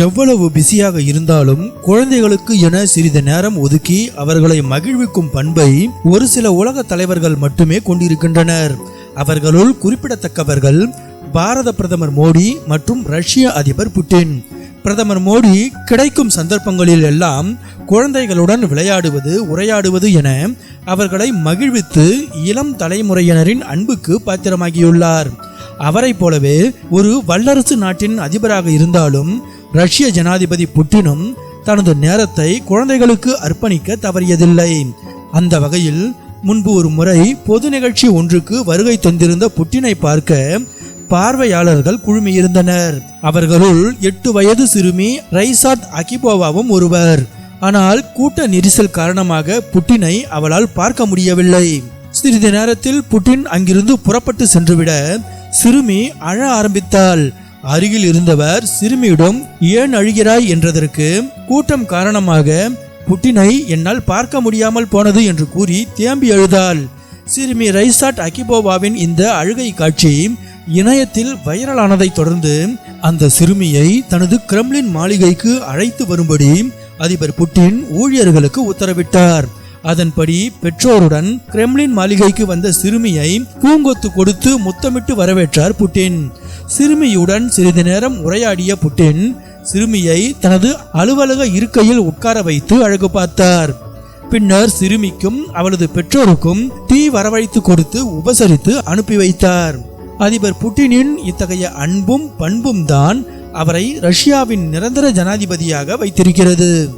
எவ்வளவு பிஸியாக இருந்தாலும் குழந்தைகளுக்கு என சிறிது நேரம் ஒதுக்கி அவர்களை மகிழ்விக்கும் பண்பை ஒரு சில உலக தலைவர்கள் மட்டுமே கொண்டிருக்கின்றனர். அவர்களுள் குறிப்பிடத்தக்கவர்கள் பாரத பிரதமர் மோடி மற்றும் ரஷ்ய அதிபர் புட்டின். பிரதமர் மோடி கிடைக்கும் சந்தர்ப்பங்களில் எல்லாம் குழந்தைகளுடன் விளையாடுவது உரையாடுவது என அவர்களை மகிழ்வித்து இளம் தலைமுறையினரின் அன்புக்கு பாத்திரமாகியுள்ளார். அவரைப் போலவே ஒரு வல்லரசு நாட்டின் அதிபராக இருந்தாலும் ரஷ்ய ஜனாதிபதி புட்டினும் தனது நேரத்தை குழந்தைகளுக்கு அர்ப்பணிக்க தவறியதில்லை. அந்த வகையில் முன்பு ஒரு முறை பொது நிகழ்ச்சி ஒன்றுக்கு வருகை தந்திருந்த புட்டினை பார்க்க பார்வையாளர்கள் குழுமியிருந்தனர். அவர்களுள் எட்டு வயது சிறுமி ரைசாத் அகிபோவாவும் ஒருவர். ஆனால் கூட்ட நெரிசல் காரணமாக புட்டினை அவளால் பார்க்க முடியவில்லை. சிறிது நேரத்தில் புட்டின் அங்கிருந்து புறப்பட்டு சென்றுவிட சிறுமி அழ ஆரம்பித்தாள். அருகில் இருந்தவர் சிறுமியிடம் ஏன் அழுகிறாய்? என்றதற்கு கூட்டம் காரணமாக புட்டினை என்னால் பார்க்க முடியாமல் போனது என்று கூறி தேம்பி அழுதாள். சிறுமி ரைசாட் அகிபோவாவின் இந்த அழுகை காட்சி இணையத்தில் வைரலானதை தொடர்ந்து அந்த சிறுமியை தனது கிரெம்லின் மாளிகைக்கு அழைத்து வரும்படி அதிபர் புட்டின் ஊழியர்களுக்கு உத்தரவிட்டார். அதன்படி பெற்றோருடன் கிரெம்லின் மாளிகைக்கு வந்த சிறுமியை பூங்கொத்து கொடுத்து முத்தமிட்டு வரவேற்றார் புட்டின். சிறுமியுடன் சிறிது நேரம் உரையாடிய புட்டின் சிறுமியை தனது அலுவலக இருக்கையில் உட்கார வைத்து அழகு பார்த்தார். பின்னர் சிறுமிக்கும் அவளது பெற்றோருக்கும் தீ வரவழைத்து கொடுத்து உபசரித்து அனுப்பி வைத்தார். அதிபர் புட்டினின் இத்தகைய அன்பும் பண்பும் தான் அவரை ரஷ்யாவின் நிரந்தர ஜனாதிபதியாக வைத்திருக்கிறது.